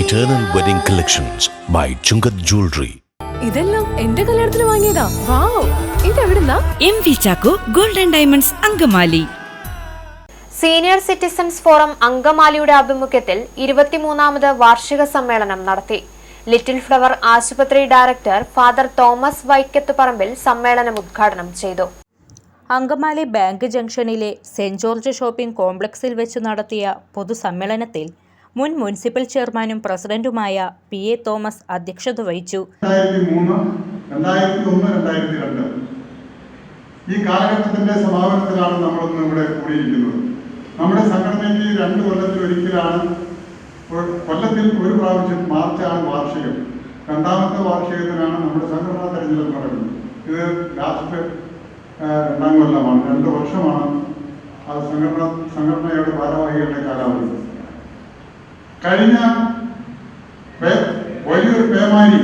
Eternal wedding collections by Chungath jewellery ഇതെല്ലാം എന്റെ കല്യാണത്തിന് വാങ്ങിയതാ. Wow ഇതെവിടുന്നാ? M V Chacko golden diamonds Angamaly. Senior citizens forum അങ്കമാലിയുടെ ആഭിമുഖ്യത്തിൽ ഇരുപത്തിമൂന്നാമത് വാർഷിക സമ്മേളനം നടത്തി. ലിറ്റിൽ ഫ്ലവർ ആശുപത്രി director father Thomas Vaikath Parambil സമ്മേളനം ഉദ്ഘാടനം ചെയ്തു. അങ്കമാലി ബാങ്ക് ജംഗ്ഷനിലെ സെന്റ് ജോർജ് ഷോപ്പിംഗ് കോംപ്ലക്സിൽ വെച്ച് നടത്തിയ പൊതുസമ്മേളനത്തിൽ മുൻ മുനിസിപ്പൽ ചെയർമാനും പ്രസിഡന്റുമായ പി എ തോമസ് അധ്യക്ഷത വഹിച്ചു. ഈ കാലഘട്ടത്തിന്റെ സമാപനത്തിലാണ് നമ്മളൊന്ന് ഇവിടെ കൂടിയിരിക്കുന്നത്. നമ്മുടെ സംഘടനയ്ക്ക് രണ്ട് കൊല്ലത്തിൽ ഒരിക്കലാണ് കൊല്ലത്തിൽ ഒരു പ്രാവശ്യം മാർച്ചാണ് വാർഷികം. രണ്ടാമത്തെ വാർഷികത്തിനാണ് നമ്മുടെ സംഘടനാ തെരഞ്ഞെടുപ്പ് നടക്കുന്നത്. ഇത് ലാസ്റ്റ് രണ്ടാം കൊല്ലമാണ്. രണ്ട് വർഷമാണ് ആ സംഘടന സംഘടനയുടെ ഭാരവാഹികളുടെ കാലാവധി. കഴിഞ്ഞ വലിയൊരു പേമാരി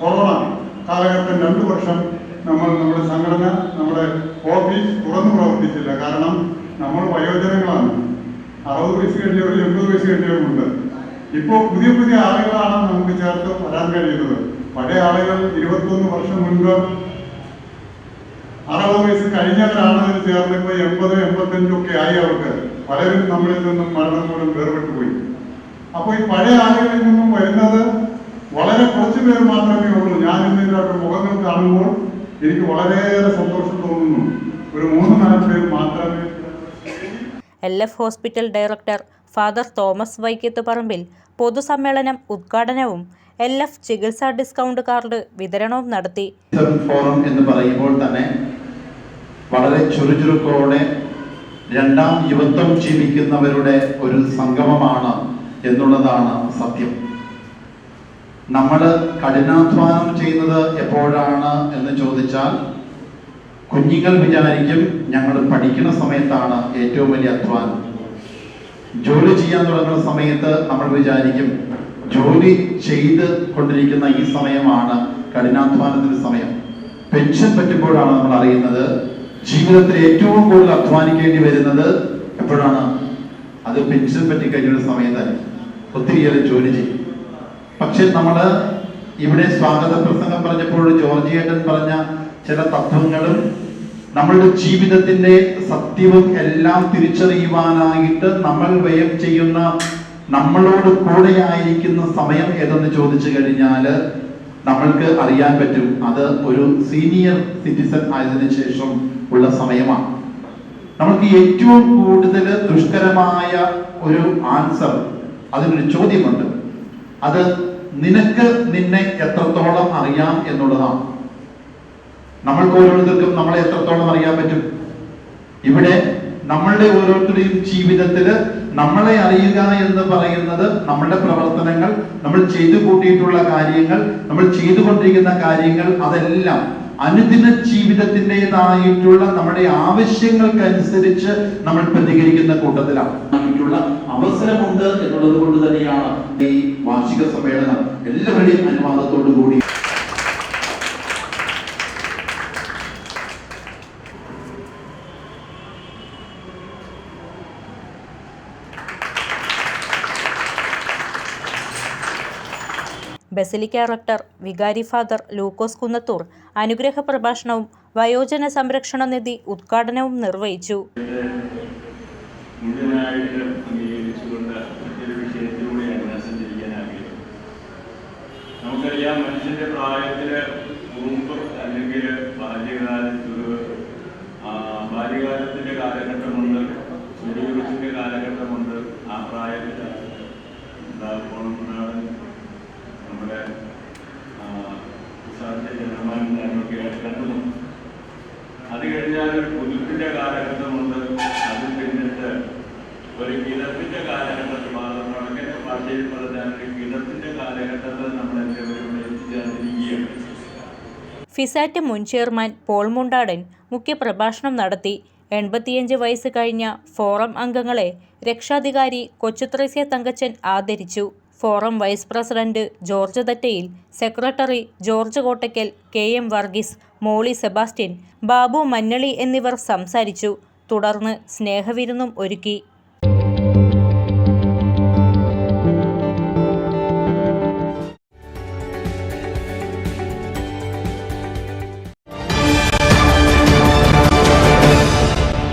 കൊറോണ കാലഘട്ടം രണ്ടു വർഷം നമ്മൾ നമ്മുടെ സംഘടന നമ്മുടെ ഓഫീസ് തുറന്നു പ്രവർത്തിച്ചില്ല. കാരണം നമ്മൾ വയോജനങ്ങളാണ്. അറുപത് വയസ്സ് കഴിഞ്ഞവരും എൺപത് വയസ്സ് കഴിഞ്ഞവരുമുണ്ട് ഇപ്പോൾ പുതിയ പുതിയ ആളുകളാണ് നമുക്ക് ചേർത്ത് വരാൻ കഴിയുന്നത്. പഴയ ആളുകൾ ഇരുപത്തൊന്ന് വർഷം മുൻപ് അറുപത് വയസ്സ് കഴിഞ്ഞവരാണ് ചേർന്ന് ഇപ്പോൾ എൺപത് എൺപത്തഞ്ചൊക്കെ ആയി അവർക്ക്. പലരും നമ്മളിൽ നിന്നും മരണം മൂലം വേർപെട്ടു പോയി അപ്പോൾ ഈ പഴയ ആളുകളിൽ നിന്നും വരുന്നത് വളരെ കുറച്ച് പേർ മാത്രമേ ഉള്ളൂ. ഞാൻ ഇന്ന് മുഖങ്ങൾ കാണുമ്പോൾ എനിക്ക് വളരെയേറെ സന്തോഷം തോന്നുന്നു. ഒരു മൂന്ന് നാല് പേർ മാത്രമേ L F hospital director father Thomas Vaikath Parambil പൊതുസമ്മേളനം ഉദ്ഘാടനവും എൽ എഫ് ചികിത്സാ ഡിസ്കൗണ്ട് കാർഡ് വിതരണവും നടത്തി. ഫോറം എന്ന് പറയുമ്പോൾ തന്നെ വളരെ ചുരുചുരുക്കോടെ രണ്ടാം യുവത്വം ജീവിക്കുന്നവരുടെ ഒരു സംഗമമാണ് എന്നുള്ളതാണ് സത്യം. നമ്മൾ കഠിനാധ്വാനം ചെയ്യുന്നത് എപ്പോഴാണ് എന്ന് ചോദിച്ചാൽ കുഞ്ഞുങ്ങൾ വിചാരിക്കും ഞങ്ങൾ പഠിക്കുന്ന സമയത്താണ് ഏറ്റവും വലിയ അധ്വാനം. ജോലി ചെയ്യാൻ തുടങ്ങുന്ന സമയത്ത് നമ്മൾ വിചാരിക്കും ജോലി ചെയ്ത് കൊണ്ടിരിക്കുന്ന ഈ സമയമാണ് കഠിനാധ്വാനത്തിന്റെ സമയം. പെൻഷൻ പറ്റുമ്പോഴാണ് നമ്മൾ അറിയുന്നത് ജീവിതത്തിൽ ഏറ്റവും കൂടുതൽ അധ്വാനിക്കേണ്ടി വരുന്നത് എപ്പോഴാണ്? അത് പെൻഷൻ പറ്റി കഴിഞ്ഞ സമയത്ത് ഒത്തിരിയേറെ ജോലി ചെയ്യും. പക്ഷെ നമ്മൾ ഇവിടെ സ്വാഗത പ്രസംഗം പറഞ്ഞപ്പോൾ ജോർജിയേട്ടൻ പറഞ്ഞ ചില തത്വങ്ങളും നമ്മളുടെ ജീവിതത്തിന്റെ സത്യവും എല്ലാം തിരിച്ചറിയുവാനായിട്ട് നമ്മൾ വ്യയം ചെയ്യുന്ന നമ്മളോട് കൂടെ ആയിരിക്കുന്ന സമയം ഏതെന്ന് ചോദിച്ചു കഴിഞ്ഞാൽ നമ്മൾക്ക് അറിയാൻ പറ്റും. അത് ഒരു സീനിയർ സിറ്റിസൺ ആയതിനു ശേഷം ഉള്ള സമയമാണ്. നമ്മൾക്ക് ഏറ്റവും കൂടുതൽ ദുഷ്കരമായ ഒരു ആൻസർ അതിനൊരു ചോദ്യമുണ്ട്. അത് നിനക്ക് നിന്നെ എത്രത്തോളം അറിയാം എന്നുള്ളതാണ്. നമ്മൾക്ക് ഓരോരുത്തർക്കും നമ്മളെ എത്രത്തോളം അറിയാൻ പറ്റും? ഇവിടെ നമ്മളുടെ ഓരോരുത്തരുടെയും ജീവിതത്തിൽ നമ്മളെ അറിയുക എന്ന് പറയുന്നത് നമ്മളുടെ പ്രവർത്തനങ്ങൾ നമ്മൾ ചെയ്തു കൂട്ടിയിട്ടുള്ള കാര്യങ്ങൾ നമ്മൾ ചെയ്തുകൊണ്ടിരിക്കുന്ന കാര്യങ്ങൾ അതെല്ലാം അനുദിന ജീവിതത്തിന്റെതായിട്ടുള്ള നമ്മുടെ ആവശ്യങ്ങൾക്കനുസരിച്ച് നമ്മൾ പ്രതികരിക്കുന്ന കൂട്ടത്തിലാണ്. ആയിട്ടുള്ള അവസരമുണ്ട് എന്നുള്ളത് കൊണ്ട് തന്നെയാണ് ഈ വാർഷിക സമ്മേളനം എല്ലാവരുടെയും അനുവാദത്തോടു കൂടി. ബസിലിക്ക റക്ടർ വികാരി ഫാദർ ലൂക്കോസ് കുന്നത്തൂർ അനുഗ്രഹ പ്രഭാഷണവും വയോജന സംരക്ഷണ നിധി ഉദ്ഘാടനവും നിർവഹിച്ചു. പ്രായത്തിൽ മുമ്പ് അല്ലെങ്കിൽ ബാല്യകാലത്ത് ബാല്യകാലത്തിന്റെ കാലഘട്ടമുണ്ട് ചെടിയുറച്ചിന്റെ കാലഘട്ടമുണ്ട് ആ പ്രായത്തിൽ പോണം നമ്മുടെ സാധ്യ അത് കഴിഞ്ഞാൽ ഒരു പുതുപ്പിന്റെ കാലഘട്ടമുണ്ട് അത് പിന്നിട്ട് ഒരു കിടപ്പിന്റെ കാലഘട്ടത്തിൽ മാത്രമാണ് ഭാഷയിൽ പറഞ്ഞാൽ കിടപ്പിന്റെ കാലഘട്ടത്തിൽ ഫിസാറ്റ് മുൻ ചെയർമാൻ പോൾ മുണ്ടാടൻ മുഖ്യപ്രഭാഷണം നടത്തി. എൺപത്തിയഞ്ച് വയസ്സ് കഴിഞ്ഞ ഫോറം അംഗങ്ങളെ രക്ഷാധികാരി കൊച്ചുത്രേസ്യ തങ്കച്ചൻ ആദരിച്ചു. Forum vice president George Thattayil secretary George Kottakkal K M Varghese Molly Sebastian Babu Mannali എന്നിവർ സംസാരിച്ചു. തുടർന്ന് സ്നേഹവിരുന്നും ഒരുക്കി.